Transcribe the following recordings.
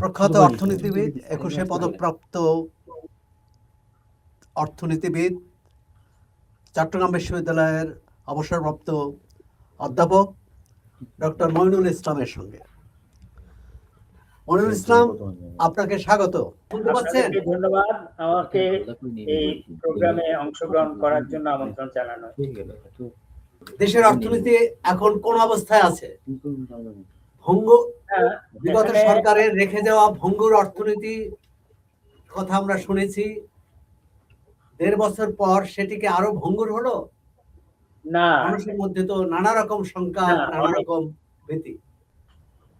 প্রখ্যাত অর্থনীতিবিদ একুশে পদকপ্রাপ্ত অর্থনীতিবিদ চট্টগ্রাম বিশ্ববিদ্যালয়ের অবসরপ্রাপ্ত অধ্যাপক ডক্টর মইনুল ইসলামের সঙ্গে। মইনুল ইসলাম আপনাকে স্বাগত। শুনতে পাচ্ছেন? ধন্যবাদ। আমাকে এই প্রোগ্রামে অংশগ্রহণ করার জন্য আমন্ত্রণ জানানো দেশের অর্থনীতি এখন কোন অবস্থায় আছে? ভঙ্গ হ্যাঁ, বিগত সরকারের রেখে যাওয়া ভঙ্গুর অর্থনীতি কথা আমরা শুনেছি। দেড় বছর পর সেটিকে আরও ভঙ্গুর হলো? না। মানুষের মধ্যে তো নানা রকম শঙ্কা নানা রকম ভীতি।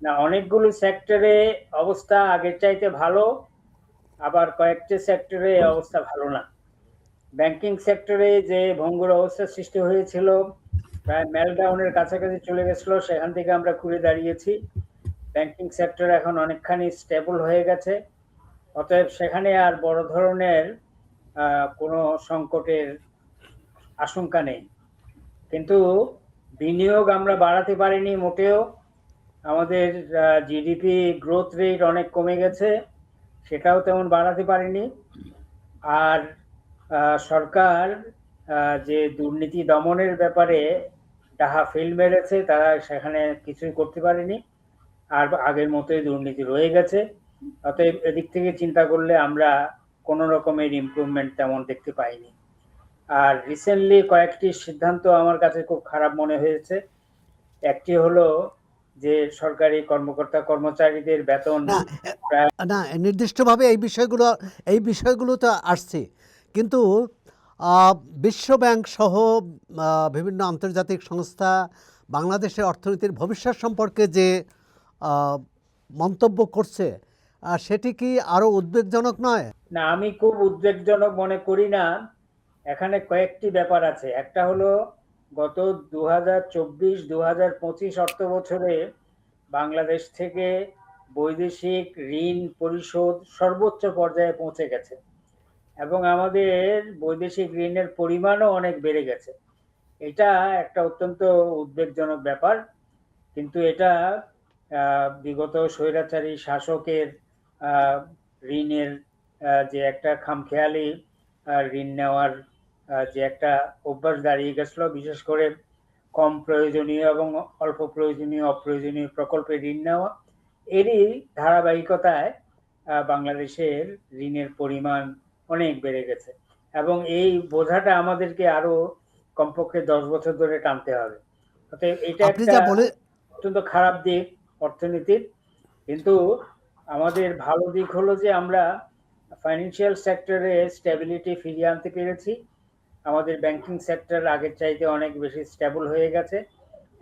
না অনেকগুলো সেক্টরে অবস্থা আগের চাইতে ভালো আবার কয়েকটি সেক্টরে অবস্থা ভালো না। ব্যাংকিং সেক্টরে যে ভঙ্গুর অবস্থা সৃষ্টি হয়েছিল প্রায় মেলডাউনের কাছাকাছি চলে গেছিল, সেখান থেকে আমরা ঘুরে দাঁড়িয়েছি। ব্যাংকিং সেক্টর এখন অনেকখানি স্টেবল হয়ে গেছে। অতএব সেখানে আর বড় ধরনের কোনো সংকটের আশঙ্কা নেই। কিন্তু বিনিয়োগ আমরা বাড়াতে পারিনি মোটেও। আমাদের জিডিপি গ্রোথ রেট অনেক কমে গেছে, সেটাও তেমন বাড়াতে পারেনি। আর সরকার যে দুর্নীতি দমনের ব্যাপারে যাহা ফেল মেরেছে তারা সেখানে কিছুই করতে পারেনি। আর আগের মতোই দুর্নীতি রয়ে গেছে। অতএব এদিক থেকে চিন্তা করলে আমরা কোনো রকমের ইমপ্রুভমেন্ট তেমন দেখতে পাইনি। আর রিসেন্টলি কয়েকটি সিদ্ধান্ত আমার কাছে খুব খারাপ মনে হয়েছে। একটি হলো যে সরকারি কর্মকর্তা কর্মচারীদের বেতন না নির্দিষ্টভাবে এই বিষয়গুলো এই বিষয়গুলো তো আসছে। কিন্তু আহ, বিশ্ব ব্যাংক সহ বিভিন্ন আন্তর্জাতিক সংস্থা বাংলাদেশের অর্থনীতির ভবিষ্যৎ সম্পর্কে যে মন্তব্য করছে সেটি কি আরও উদ্বেগজনক নয়? না আমি খুব উদ্বেগজনক মনে করি না। এখানে কয়েকটি ব্যাপার আছে। একটা হলো গত দু হাজার চব্বিশ দু হাজার পঁচিশ অর্থ বছরে বাংলাদেশ থেকে বৈদেশিক ঋণ পরিশোধ সর্বোচ্চ পর্যায়ে পৌঁছে গেছে। এবং আমাদের বৈদেশিক ঋণের পরিমাণও অনেক বেড়ে গেছে। এটা একটা অত্যন্ত উদ্বেগজনক ব্যাপার, কিন্তু এটা বিগত স্বৈরাচারী শাসকের ঋণের যে একটা খামখেয়ালি ঋণ নেওয়ার যে একটা অভ্যাস দাঁড়িয়ে গেছিল, বিশেষ করে কম প্রয়োজনীয় এবং অল্প প্রয়োজনীয়, অপ্রয়োজনীয় প্রকল্পে ঋণ নেওয়া, এরই ধারাবাহিকতায় বাংলাদেশের ঋণের পরিমাণ অনেক বেড়ে গেছে। এবং এই বোঝাটা আমাদেরকে আরও কমপক্ষে দশ বছর ধরে টানতে হবে। অতএব এটা একটা অত্যন্ত খারাপ দিক অর্থনীতির। কিন্তু আমাদের ভালো দিক হলো যে আমরা ফাইন্যান্সিয়াল সেক্টরে স্টেবিলিটি ফিরিয়ে আনতে পেরেছি। আমাদের ব্যাংকিং সেক্টর আগের চাইতে অনেক বেশি স্টেবল হয়ে গেছে।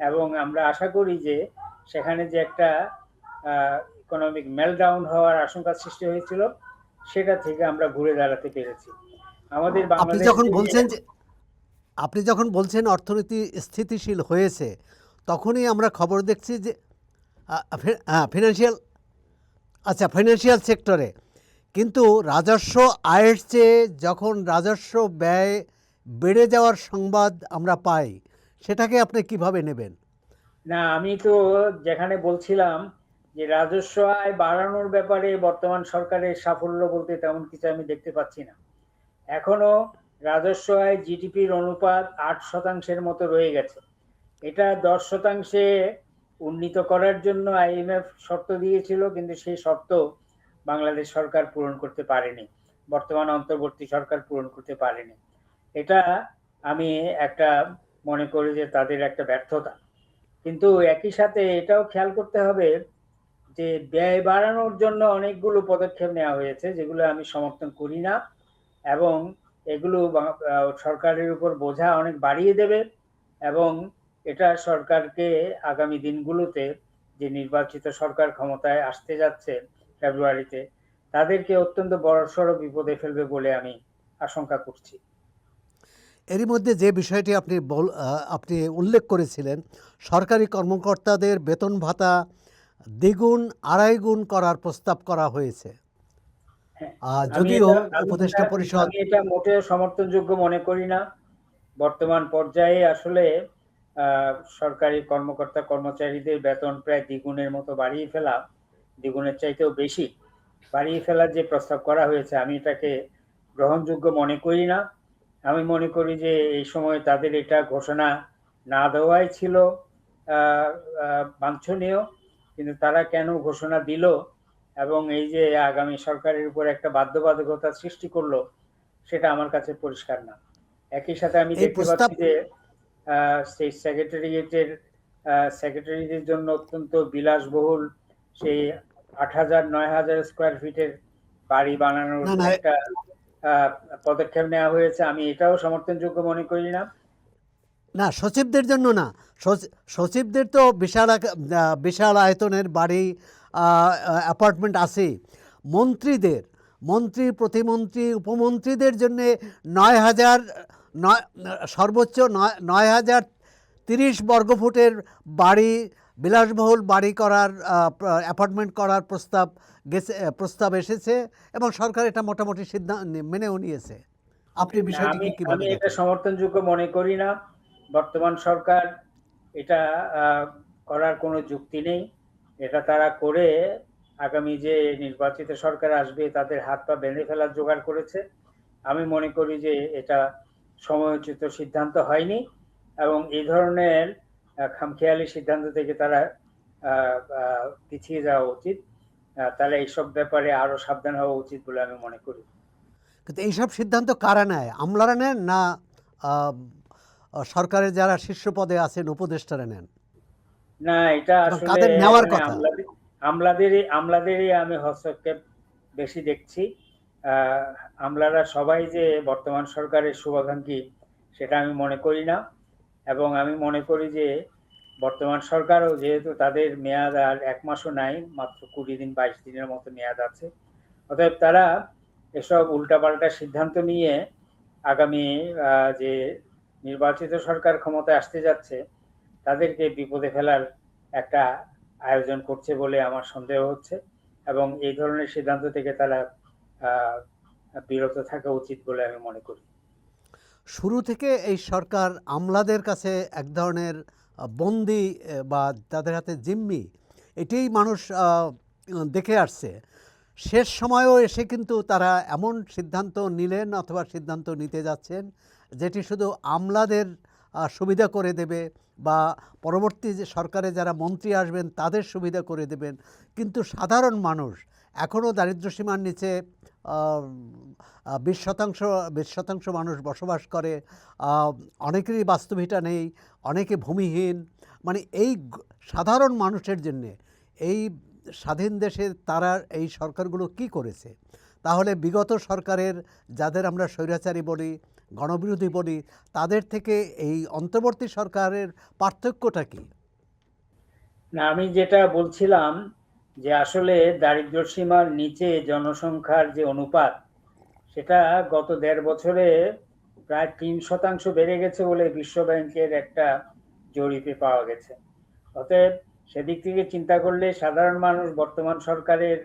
এবং আমরা আশা করি যে সেখানে যে একটা ইকোনমিক মেলডাউন হওয়ার আশঙ্কা সৃষ্টি হয়েছিল সেটা থেকে আমরা ঘুরে দাঁড়াতে পেরেছি। আমাদের আপনি যখন বলছেন যে আপনি যখন বলছেন অর্থনীতি স্থিতিশীল হয়েছে তখনই আমরা খবর দেখছি যে ফিনান্সিয়াল আচ্ছা ফিনান্সিয়াল সেক্টরে কিন্তু রাজস্ব আয়ের চেয়ে যখন রাজস্ব ব্যয় বেড়ে যাওয়ার সংবাদ আমরা পাই সেটাকে আপনি কীভাবে নেবেন? না আমি তো যেখানে বলছিলাম যে রাজস্ব আয় বাড়ানোর ব্যাপারে বর্তমান সরকারের সাফল্য বলতে তেমন কিছু আমি দেখতে পাচ্ছি না। এখনও রাজস্ব আয় জিডিপির অনুপাত আট শতাংশের মতো রয়ে গেছে। এটা দশ শতাংশে উন্নীত করার জন্য আইএমএফ শর্ত দিয়েছিল, কিন্তু সেই শর্ত বাংলাদেশ সরকার পূরণ করতে পারেনি। বর্তমান অন্তর্বর্তী সরকার পূরণ করতে পারেনি। এটা আমি একটা মনে করি যে তাদের একটা ব্যর্থতা। কিন্তু একই সাথে এটাও খেয়াল করতে হবে যে ব্যয় বাড়ানোর জন্য অনেকগুলো পদক্ষেপ নেওয়া হয়েছে, যেগুলো আমি সমর্থন করি না এবং এগুলো সরকারের উপর বোঝা অনেক বাড়িয়ে দেবে এবং এটা সরকারকে আগামী দিনগুলোতে যে নির্বাচিত সরকার ক্ষমতায় আসতে যাচ্ছে ফেব্রুয়ারিতে, তাদেরকে অত্যন্ত বড়সড় বিপদে ফেলবে বলে আমি আশঙ্কা করছি। এরই মধ্যে যে বিষয়টি আপনি আপনি উল্লেখ করেছিলেন, সরকারি কর্মকর্তাদের বেতন ভাতা দ্বিগুণ আড়াই গুণ করার প্রস্তাব করা হয়েছে। হ্যাঁ, যদিও উপদেষ্টা পরিষদ এটা মোটেও সমর্থনযোগ্য মনে করি না। বর্তমান পর্যায়ে আসলে সরকারি কর্মকর্তা কর্মচারীদের বেতন প্রায় দ্বিগুণের মতো বাড়িয়ে ফেলা দ্বিগুণের চাইতেও বেশি বাড়িয়ে ফেলার যে প্রস্তাব করা হয়েছে আমি এটাকে গ্রহণযোগ্য মনে করি না। আমি মনে করি যে এই সময় তাদের এটা ঘোষণা না দেওয়াই ছিল বাঞ্ছনীয়। কিন্তু তারা কেন ঘোষণা দিল এবং এই যে আগামী সরকারের উপর একটা বাধ্যবাধকতা সৃষ্টি করল সেটা আমার কাছে পরিষ্কার না। একই সাথে আমি দেখতে পাচ্ছি যে স্টেট সেক্রেটারিয়েটের সেক্রেটারিদের জন্য অত্যন্ত বিলাসবহুল সেই আট হাজার নয় হাজার স্কোয়ার ফিটের বাড়ি বানানোর একটা আহ, পদক্ষেপ নেওয়া হয়েছে। আমি এটাও সমর্থনযোগ্য মনে করি না। না সচিবদের জন্য না। সচিবদের তো বিশাল বিশাল আয়তনের বাড়ি অ্যাপার্টমেন্ট আছে। মন্ত্রীদের মন্ত্রী প্রতিমন্ত্রী উপমন্ত্রীদের জন্য নয় হাজার নয় সর্বোচ্চ নয় নয় হাজার তিরিশ বর্গফুটের বাড়ি বিলাসবহুল বাড়ি করার অ্যাপার্টমেন্ট করার প্রস্তাব গেছে প্রস্তাব এসেছে এবং সরকার এটা মোটামুটি সিদ্ধান্ত মেনেও নিয়েছে। আপনি বিষয়টি বিষয়টিকে আমি এটা সমর্থনযোগ্য মনে করি না। বর্তমান সরকার এটা করার কোনো যুক্তি নেই। এটা তারা করে আগামী যে নির্বাচিত সরকার আসবে তাদের হাত পা বেঁধে ফেলার জোগাড় করেছে। আমি মনে করি যে এটা সময়োচিত সিদ্ধান্ত হয়নি এবং এই ধরনের খামখেয়ালি সিদ্ধান্ত থেকে তারা পিছিয়ে যাওয়া উচিত। তাহলে এইসব ব্যাপারে আরও সাবধান হওয়া উচিত বলে আমি মনে করি। কিন্তু এইসব সিদ্ধান্ত কারা নেয়? আমলারা নেন না সরকারের যারা শীর্ষ পদে আছেন উপদেষ্টারা নেন। না এটা কাদের নেওয়ার কথা? আমলাদেরই আমলাদেরই আমি হস্তক্ষেপ বেশি দেখছি। আমলারা সবাই যে বর্তমান সরকারের শুভাকাঙ্ক্ষী সেটা আমি মনে করি না। এবং আমি মনে করি যে বর্তমান সরকারও যেহেতু তাদের মেয়াদ আর এক মাসও নাই মাত্র কুড়ি দিন বাইশ দিনের মতো মেয়াদ আছে। অতএব তারা এসব উল্টাপাল্টা সিদ্ধান্ত নিয়ে আগামী আহ, যে নির্বাচিত সরকার ক্ষমতায় আসতে যাচ্ছে, তাদেরকে বিপদে ফেলার একটা আয়োজন করছে বলে আমার সন্দেহ হচ্ছে এবং এই ধরনের সিদ্ধান্ত থেকে তারা বিরত থাকা উচিত বলে আমি মনে করি। শুরু থেকে এই সরকার আমলাদের কাছে এক ধরনের বন্দি বা তাদের হাতে জিম্মি, এটাই মানুষ দেখে আসছে। শেষ সময়েও এসে কিন্তু তারা এমন সিদ্ধান্ত নিলেন অথবা সিদ্ধান্ত নিতে যাচ্ছেন যেটি শুধু আমলাদের সুবিধা করে দেবে বা পরবর্তী যে সরকারে যারা মন্ত্রী আসবেন তাদের সুবিধা করে দেবেন। কিন্তু সাধারণ মানুষ এখনও দারিদ্র্যসীমার নিচে বিশ শতাংশ বিশ শতাংশ মানুষ বসবাস করে। অনেকেরই বাস্তুভিটা নেই, অনেকে ভূমিহীন। মানে এই সাধারণ মানুষের জন্যে এই স্বাধীন দেশে তারা এই সরকারগুলো কি করেছে? তাহলে বিগত সরকারের, যাদের আমরা স্বৈরাচারী বলি গণবিরোধী বলি, তাদের থেকে এই অন্তর্বর্তী সরকারের পার্থক্যটা কি? না, আমি যেটা বলছিলাম যে আসলে দারিদ্র্য সীমার নিচে জনসংখ্যার যে অনুপাত, সেটা গত দেড় বছরে প্রায় তিন শতাংশ বেড়ে গেছে বলে বিশ্ব ব্যাংকের একটা জরিপে পাওয়া গেছে। অতএব সেদিক থেকে চিন্তা করলে সাধারণ মানুষ বর্তমান সরকারের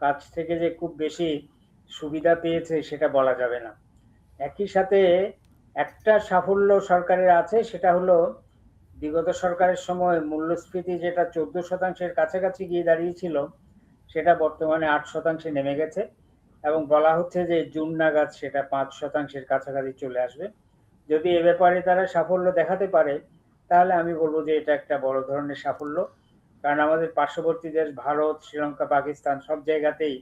কাছ থেকে যে খুব বেশি সুবিধা পেয়েছে সেটা বলা যাবে না। একই সাথে একটা সাফল্য সরকারের আছে, সেটা হলো বিগত সরকারের সময় মূল্যস্ফীতি যেটা চোদ্দ শতাংশের কাছাকাছি গিয়ে দাঁড়িয়েছিল, সেটা বর্তমানে আট শতাংশে নেমে গেছে এবং বলা হচ্ছে যে জুন নাগাদ সেটা পাঁচ শতাংশের কাছাকাছি চলে আসবে। যদি এ ব্যাপারে তারা সাফল্য দেখাতে পারে, তাহলে আমি বলব যে এটা একটা বড় ধরনের সাফল্য। কারণ আমাদের পার্শ্ববর্তী দেশ, ভারত, শ্রীলঙ্কা, পাকিস্তান সব জায়গাতেই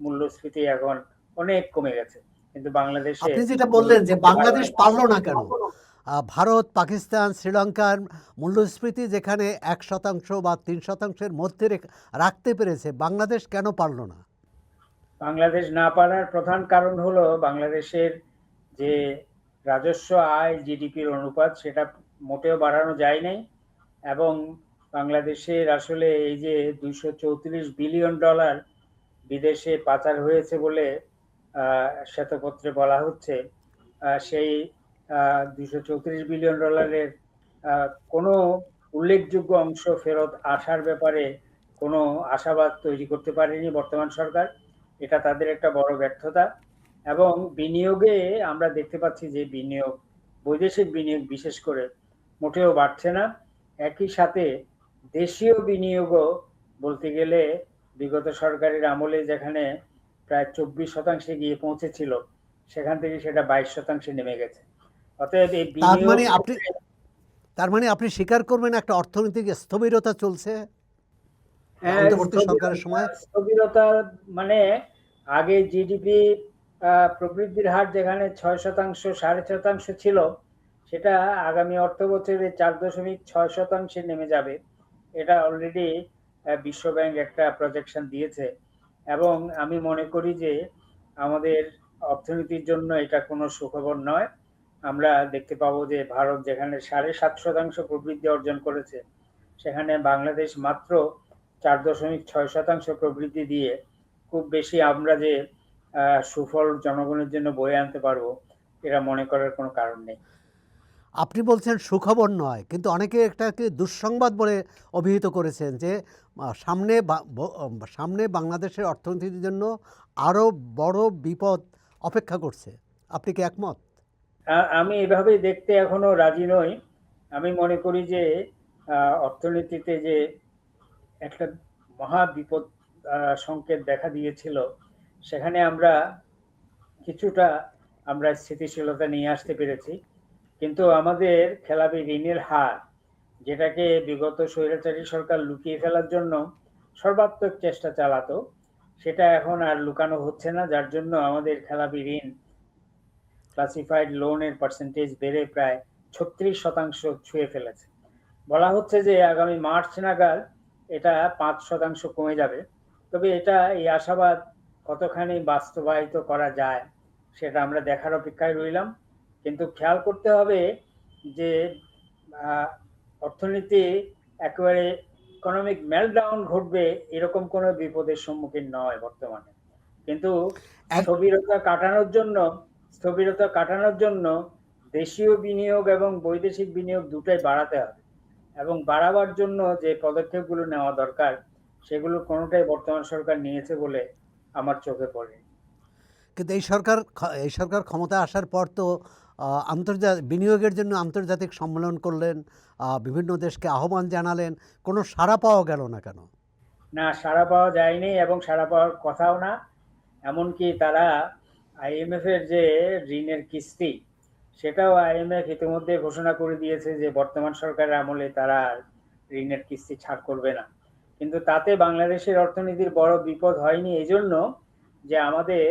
মূল্যস্ফীতি এখন অনেক কমে গেছে। কিন্তু বাংলাদেশে আপনি যেটা বললেন যে বাংলাদেশ পারল না কেন? ভারত পাকিস্তান শ্রীলঙ্কার মূল্যস্ফীতি যেখানে এক শতাংশ বা তিন শতাংশের মধ্যে রেখ- রাখতে পেরেছে বাংলাদেশ কেন পারল না? বাংলাদেশ না পারার প্রধান কারণ হলো বাংলাদেশের যে রাজস্ব আয় জিডিপির অনুপাত সেটা মোটেও বাড়ানো যায় নাই এবং বাংলাদেশের আসলে এই যে দুইশো চৌত্রিশ বিলিয়ন ডলার বিদেশে পাচার হয়েছে বলে শ্বেতপত্রে বলা হচ্ছে সেই দুইশো চৌত্রিশ বিলিয়ন ডলারের কোনো উল্লেখযোগ্য অংশ ফেরত আসার ব্যাপারে কোনো আশাবাদ তৈরি করতে পারেনি বর্তমান সরকার। এটা তাদের একটা বড় ব্যর্থতা। এবং বিনিয়োগে আমরা দেখতে পাচ্ছি যে বিনিয়োগ, বৈদেশিক বিনিয়োগ বিশেষ করে মোটেও বাড়ছে না। একই সাথে দেশীয় বিনিয়োগও বলতে গেলে বিগত সরকারের আমলে যেখানে প্রায় চব্বিশ শতাংশে গিয়ে পৌঁছেছিল সেখান থেকে সেটা বাইশ শতাংশে নেমে গেছে। অতএব এই তার মানে আপনি তার মানে আপনি স্বীকার করবেন একটা অর্থনৈতিক স্থবিরতা চলছে? হ্যাঁ, সরকারের সময়? স্থবিরতা মানে আগে জিডিপি প্রবৃদ্ধির হার যেখানে ছয় শতাংশ সাড়ে শতাংশ ছিল সেটা আগামী অর্থ বছরে চার দশমিক ছয় শতাংশে নেমে যাবে। এটা অলরেডি বিশ্বব্যাংক একটা প্রজেকশন দিয়েছে। এবং আমি মনে করি যে আমাদের অর্থনীতির জন্য এটা কোনো সুখবর নয়। আমরা দেখতে পাবো যে ভারত যেখানে সাড়ে সাত শতাংশ প্রবৃদ্ধি অর্জন করেছে, সেখানে বাংলাদেশ মাত্র চার দশমিক ছয় শতাংশ প্রবৃদ্ধি দিয়ে খুব বেশি আমরা যে সুফল জনগণের জন্য বয়ে আনতে পারব এটা মনে করার কোনো কারণ নেই। আপনি বলছেন সুখবর নয়, কিন্তু অনেকে এটাকে দুঃসংবাদ বলে অভিহিত করেছেন যে সামনে সামনে বাংলাদেশের অর্থনীতির জন্য আরও বড় বিপদ অপেক্ষা করছে। আপনি কি একমত? আমি এভাবেই দেখতে এখনও রাজি নই। আমি মনে করি যে অর্থনীতিতে যে একটা মহা বিপদ সংকেত দেখা দিয়েছিল, সেখানে আমরা কিছুটা আমরা স্থিতিশীলতা নিয়ে আসতে পেরেছি। কিন্তু আমাদের খেলাপি ঋণের হার, যেটাকে বিগত স্বৈরাচারী সরকার লুকিয়ে ফেলার জন্য সর্বাত্মক চেষ্টা চালাতো, সেটা এখন আর লুকানো হচ্ছে না, যার জন্য আমাদের খেলাপি ঋণ ক্লাসিফাইড লোনের পার্সেন্টেজ বেড়ে প্রায় ছত্রিশ শতাংশ ছুঁয়ে ফেলেছে। বলা হচ্ছে যে আগামী মার্চ নাগাদ এটা পাঁচ শতাংশ কমে যাবে। তবে এটা এই আশাবাদ কতখানি বাস্তবায়িত করা যায়, সেটা আমরা দেখার অপেক্ষায় রইলাম। কিন্তু খেয়াল করতে হবে যে অর্থনীতি একেবারে ইকোনমিক মেলডাউন ঘটবে এরকম কোনো বিপদের সম্মুখীন নয় বর্তমানে। কিন্তু স্থবিরতা কাটানোর জন্য স্থবিরতা কাটানোর জন্য দেশীয় বিনিয়োগ এবং বৈদেশিক বিনিয়োগ দুটাই বাড়াতে হবে এবং বাড়াবার জন্য যে পদক্ষেপগুলো নেওয়া দরকার সেগুলো কোনোটাই বর্তমান সরকার নিয়েছে বলে আমার চোখে পড়ে কিন্তু এই সরকার এই সরকার ক্ষমতা আসার পর তো আন্তর্জাতিক বিনিয়োগের জন্য আন্তর্জাতিক সম্মেলন করলেন বিভিন্ন দেশকে আহ্বান জানালেন, কোনো সাড়া পাওয়া গেল না কেন? না, সাড়া পাওয়া যায়নি এবং সাড়া পাওয়ার কথাও না। এমনকি তারা আইএমএফ এর যে ঋণের কিস্তি, সেটাও আইএমএফ ইতিমধ্যে ঘোষণা করে দিয়েছে যে বর্তমান সরকারের আমলে তারা ঋণের কিস্তি ছাড় করবে না। কিন্তু তাতে বাংলাদেশের অর্থনীতির বড় বিপদ হয়নি। এই জন্য যে আমাদের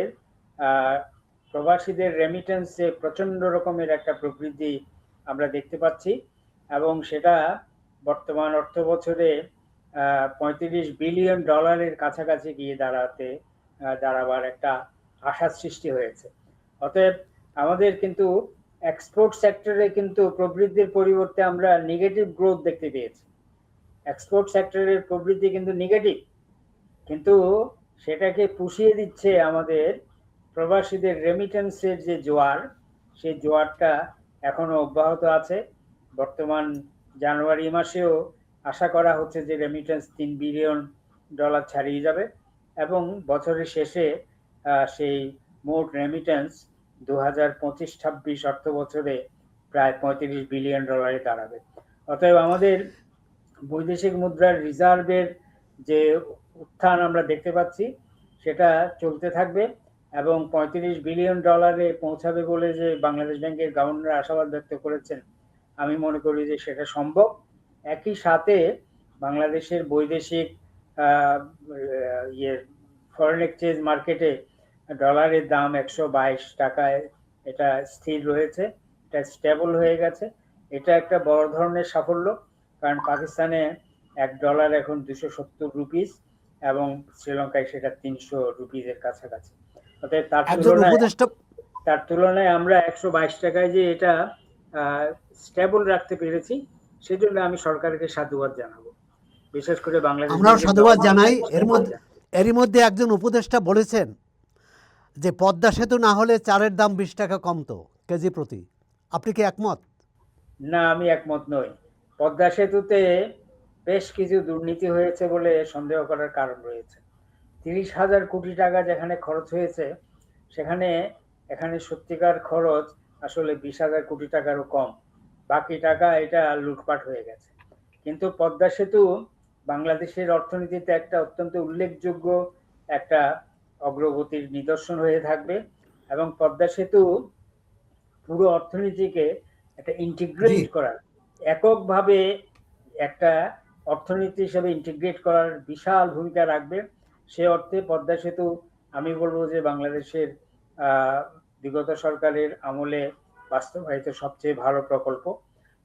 প্রবাসীদের রেমিটেন্সে প্রচণ্ড রকমের একটা প্রবৃদ্ধি আমরা দেখতে পাচ্ছি এবং সেটা বর্তমান অর্থ বছরে পঁয়ত্রিশ বিলিয়ন ডলারের কাছাকাছি গিয়ে দাঁড়াতে দাঁড়াবার একটা আশার সৃষ্টি হয়েছে। অতএব আমাদের কিন্তু এক্সপোর্ট সেক্টরে কিন্তু প্রবৃদ্ধির পরিবর্তে আমরা নেগেটিভ গ্রোথ দেখতে পেয়েছি। এক্সপোর্ট সেক্টরের প্রবৃদ্ধি কিন্তু নেগেটিভ কিন্তু সেটাকে পুষিয়ে দিচ্ছে আমাদের প্রবাসীদের রেমিটেন্সের যে জোয়ার, সেই জোয়ারটা এখনও অব্যাহত আছে। বর্তমান জানুয়ারি মাসেও আশা করা হচ্ছে যে রেমিটেন্স তিন বিলিয়ন ডলার ছাড়িয়ে যাবে এবং বছরের শেষে সেই মোট রেমিটেন্স দু হাজার পঁচিশ ছাব্বিশ অর্থ বছরে প্রায় পঁয়ত্রিশ বিলিয়ন ডলারে দাঁড়াবে। অতএব আমাদের বৈদেশিক মুদ্রার রিজার্ভের যে উত্থান আমরা দেখতে পাচ্ছি, সেটা চলতে থাকবে। এবং পঁয়ত্রিশ বিলিয়ন ডলারে পৌঁছাবে বলে যে বাংলাদেশ ব্যাংকের গভর্নর আশাবাদ ব্যক্ত করেছেন, আমি মনে করি যে সেটা সম্ভব। একই সাথে বাংলাদেশের বৈদেশিক ইয়ে ফরেন এক্সচেঞ্জ মার্কেটে ডলারের দাম একশো বাইশ টাকায় এটা স্থির রয়েছে, এটা স্টেবল হয়ে গেছে। এটা একটা বড় ধরনের সাফল্য, কারণ পাকিস্তানে এক ডলার এখন দুশো সত্তর রুপিস এবং শ্রীলঙ্কায় সেটা তিনশো রুপিসের কাছাকাছি। একজন উপদেষ্টা তার তুলনায় আমরা একশো বাইশ টাকায় যে এটা স্টেবল রাখতে পেরেছি সেজন্য আমি সরকারকে সাধুবাদ জানাব। বিশেষ করে বাংলাদেশ ব্যাংকের সাধুবাদ জানাই। এর মধ্যে- এরই মধ্যে একজন উপদেষ্টা বলেছেন যে পদ্মা সেতু না হলে চালের দাম বিশ টাকা কমতো কেজি প্রতি। আপনি কি একমত? না আমি একমত নই। পদ্মা সেতুতে বেশ কিছু দুর্নীতি হয়েছে বলে সন্দেহ করার কারণ রয়েছে। তিরিশ হাজার কোটি টাকা যেখানে খরচ হয়েছে সেখানে এখানে সত্যিকার খরচ আসলে বিশ হাজার কোটি টাকারও কম। বাকি টাকা এটা লুটপাট হয়ে গেছে। কিন্তু পদ্মা সেতু বাংলাদেশের অর্থনীতিতে একটা অত্যন্ত উল্লেখযোগ্য একটা অগ্রগতির নিদর্শন হয়ে থাকবে এবং পদ্মা সেতু পুরো অর্থনীতিকে একটা ইন্টিগ্রেট করার এককভাবে একটা অর্থনীতি হিসেবে ইন্টিগ্রেট করার বিশাল ভূমিকা রাখবে। সে অর্থে পদ্মা সেতু, আমি বলব যে বাংলাদেশের বিগত সরকারের আমলে বাস্তবায়িত সবচেয়ে ভালো প্রকল্প।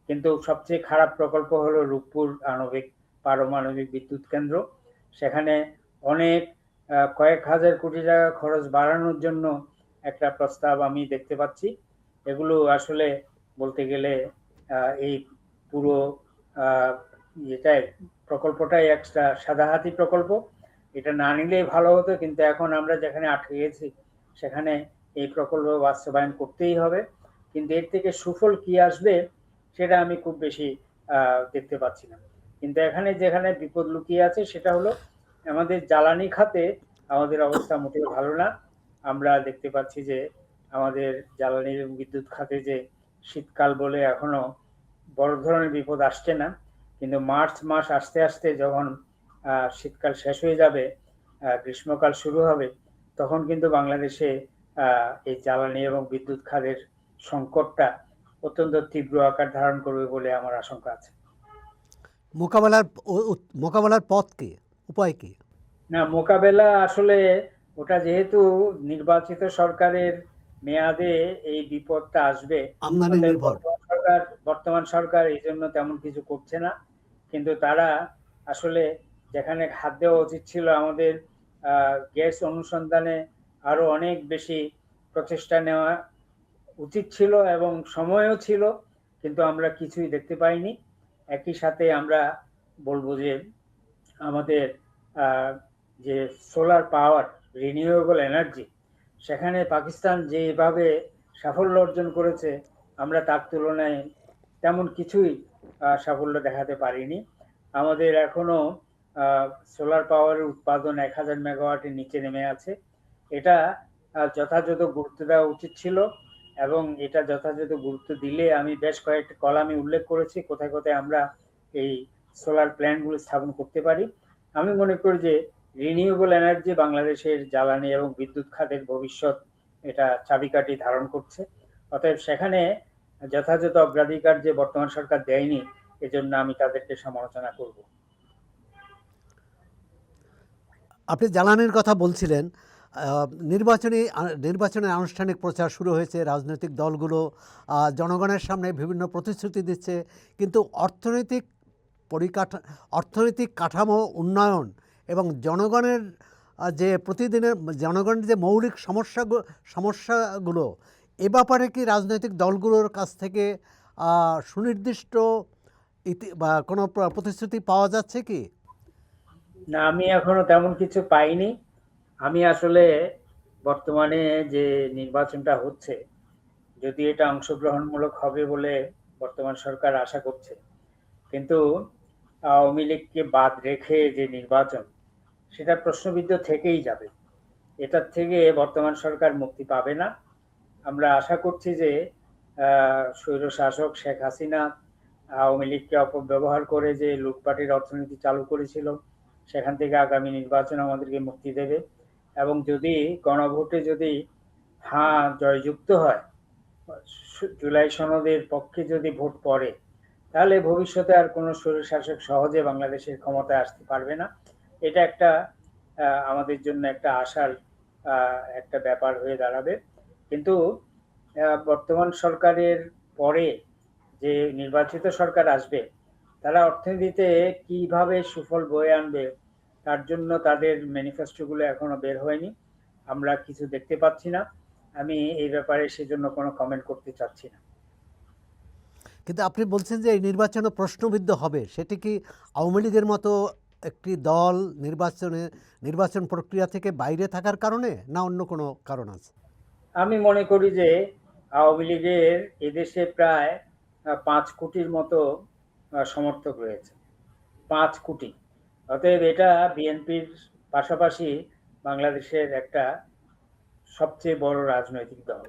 কিন্তু সবচেয়ে খারাপ প্রকল্প হলো রূপপুর আণবিক পারমাণবিক বিদ্যুৎ কেন্দ্র। সেখানে অনেক কয়েক হাজার কোটি টাকা খরচ বাড়ানোর জন্য একটা প্রস্তাব আমি দেখতে পাচ্ছি। এগুলো আসলে বলতে গেলে এই পুরো এটাই, প্রকল্পটাই একটা সাদাহাতি প্রকল্প। এটা না নিলেই ভালো হতো, কিন্তু এখন আমরা যেখানে আটকে গেছি, সেখানে এই প্রকল্প বাস্তবায়ন করতেই হবে। কিন্তু এর থেকে সুফল কি আসবে, সেটা আমি খুব বেশি দেখতে পাচ্ছি না। কিন্তু এখানে যেখানে বিপদ লুকিয়ে আছে, সেটা হলো আমাদের জ্বালানি খাতে আমাদের অবস্থা মোটেও ভালো না। আমরা দেখতে পাচ্ছি যে আমাদের জ্বালানি এবং বিদ্যুৎ খাতে যে শীতকাল বলে এখনও বড় ধরনের বিপদ আসছে না। কিন্তু মার্চ মাস আস্তে আস্তে যখন শীতকাল শেষ হয়ে যাবে গ্রীষ্মকাল শুরু হবে তখন কিন্তু বাংলাদেশে এই জ্বালানি এবং বিদ্যুৎ খাতের সংকটটা অত্যন্ত তীব্র আকার ধারণ করবে বলে আমার আশঙ্কা আছে। মোকাবেলার মোকাবেলার পথ কি? উপায় কি? না মোকাবেলা আসলে ওটা যেহেতু নির্বাচিত সরকারের মেয়াদে এই বিপদটা আসবে সরকার বর্তমান সরকার এই জন্য তেমন কিছু করছে না কিন্তু তারা আসলে যেখানে হাত দেওয়া উচিত ছিল আমাদের গ্যাস অনুসন্ধানে আরও অনেক বেশি প্রচেষ্টা নেওয়া উচিত ছিল এবং সময়ও ছিল, কিন্তু আমরা কিছুই দেখতে পাইনি। একই সাথে আমরা বলব যে আমাদের যে সোলার পাওয়ার রিনিউয়েবল এনার্জি সেখানে পাকিস্তান যেভাবে সাফল্য অর্জন করেছে, আমরা তার তুলনায় তেমন কিছুই সাফল্য দেখাতে পারিনি। আমাদের এখনও সোলার পাওয়ারের উৎপাদন এক হাজার মেগাওয়াটের নিচে নেমে আছে। এটা যথাযথ গুরুত্ব দেওয়া উচিত ছিল এবং এটা যথাযথ গুরুত্ব দিলে আমি বেশ কয়েকটা কলামে উল্লেখ করেছি, কোথায় কোথায় আমরা এই সোলার প্ল্যান্টগুলো স্থাপন করতে পারি। আমি মনে করি যে রিনিউয়েবল এনার্জি বাংলাদেশের জ্বালানি এবং বিদ্যুৎ খাতের ভবিষ্যৎ এটা চাবিকাঠি ধারণ করছে। অতএব সেখানে যথাযথ অগ্রাধিকার যে বর্তমান সরকার দেয়নি, এজন্য আমি তাদেরকে সমালোচনা করব। আপনি জ্বালানির কথা বলছিলেন নির্বাচনী নির্বাচনের আনুষ্ঠানিক প্রচার শুরু হয়েছে, রাজনৈতিক দলগুলো জনগণের সামনে বিভিন্ন প্রতিশ্রুতি দিচ্ছে, কিন্তু অর্থনৈতিক পরিকাঠা, অর্থনৈতিক কাঠামো উন্নয়ন এবং জনগণের যে প্রতিদিনের, জনগণের যে মৌলিক সমস্যা সমস্যাগুলো, এ ব্যাপারে কি রাজনৈতিক দলগুলোর কাছ থেকে সুনির্দিষ্ট ইতি, বা কোনো প্রতিশ্রুতি পাওয়া যাচ্ছে কি? না, আমি এখনও তেমন কিছু পাইনি। আমি আসলে বর্তমানে যে নির্বাচনটা হচ্ছে, যদি এটা অংশগ্রহণমূলক হবে বলে বর্তমান সরকার আশা করছে। কিন্তু আওয়ামী লীগকে বাদ রেখে যে নির্বাচন সেটা প্রশ্নবিদ্ধ থেকেই যাবে। এটার থেকে বর্তমান সরকার মুক্তি পাবে না। আমরা আশা করছি যে স্বৈরশাসক শেখ হাসিনা আওয়ামী লীগকে অপব্যবহার করে যে লুটপাটের অর্থনীতি চালু করেছিল সেখান থেকে আগামী নির্বাচন আমাদেরকে মুক্তি দেবে। এবং যদি গণভোটে যদি হ্যাঁ জয়যুক্ত হয়, জুলাই সনদের পক্ষে যদি ভোট পড়ে, তাহলে ভবিষ্যতে আর কোনো স্বৈরশাসক সহজে বাংলাদেশের ক্ষমতায় আসতে পারবে না। এটা একটা আমাদের জন্য একটা আশার একটা ব্যাপার হয়ে দাঁড়াবে। কিন্তু বর্তমান সরকারের পরে যে নির্বাচিত সরকার আসবে তারা অর্থনীতিতে কীভাবে সুফল বয়ে আনবে তার জন্য তাদের ম্যানিফেস্টোগুলো এখনও বের হয়নি। আমরা কিছু দেখতে পাচ্ছি না। আমি এই ব্যাপারে সেজন্য কোনো কমেন্ট করতে চাচ্ছি না। কিন্তু আপনি বলছেন যে এই নির্বাচনে প্রশ্নবিদ্ধ হবে। সেটি কি আওয়ামী লীগের মতো একটি দল নির্বাচনে নির্বাচন প্রক্রিয়া থেকে বাইরে থাকার কারণে না অন্য কোনো কারণ আছে? আমি মনে করি যে আওয়ামী লীগের এদেশে প্রায় পাঁচ কোটির মতো সমর্থক রয়েছে। পাঁচ কোটি। অতএব এটা বিএনপির পাশাপাশি বাংলাদেশের একটা সবচেয়ে বড় রাজনৈতিক দল।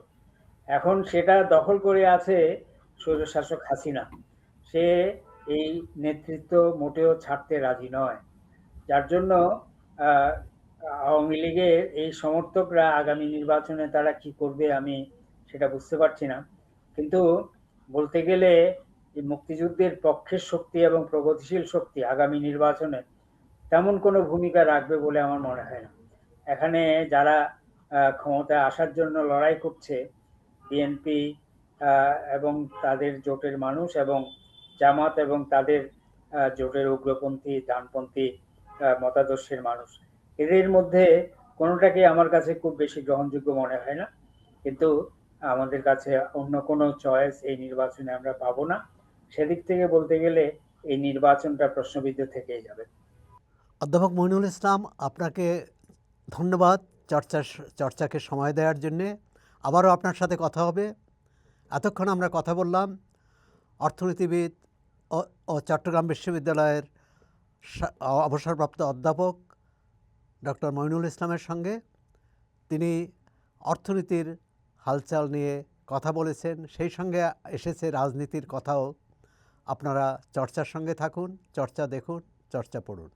এখন সেটা দখল করে আছে স্বৈরশাসক হাসিনা। সে এই নেতৃত্ব মোটেও ছাড়তে রাজি নয়। যার জন্য আওয়ামী লীগের এই সমর্থকরা আগামী নির্বাচনে তারা কি করবে আমি সেটা বুঝতে পারছি না। কিন্তু বলতে গেলে মুক্তিযুদ্ধের পক্ষের শক্তি এবং প্রগতিশীল শক্তি আগামী নির্বাচনে তেমন কোনো ভূমিকা রাখবে বলে আমার মনে হয় না। এখানে যারা ক্ষমতায় আসার জন্য লড়াই করছে বিএনপি এবং তাদের জোটের মানুষ এবং জামাত এবং তাদের জোটের উগ্রপন্থী, ডানপন্থী মতাদর্শের মানুষ, এদের মধ্যে কোনোটাকে আমার কাছে খুব বেশি গ্রহণযোগ্য মনে হয় না। কিন্তু আমাদের কাছে অন্য কোনো চয়েস এই নির্বাচনে আমরা পাবো না। সেদিক থেকে বলতে গেলে এই নির্বাচনটা প্রশ্নবিদ্ধ থেকেই যাবে। অধ্যাপক মইনুল ইসলাম, আপনাকে ধন্যবাদ চর্চা, চর্চাকে সময় দেওয়ার জন্যে। আবারও আপনার সাথে কথা হবে। এতক্ষণ আমরা কথা বললাম অর্থনীতিবিদ ও- চট্টগ্রাম বিশ্ববিদ্যালয়ের অবসরপ্রাপ্ত অধ্যাপক ডক্টর মইনুল ইসলামের সঙ্গে। তিনি অর্থনীতির হালচাল নিয়ে কথা বলেছেন, সেই সঙ্গে এসেছে রাজনীতির কথাও। আপনারা চর্চার সঙ্গে থাকুন চর্চা দেখুন চর্চা পড়ুন।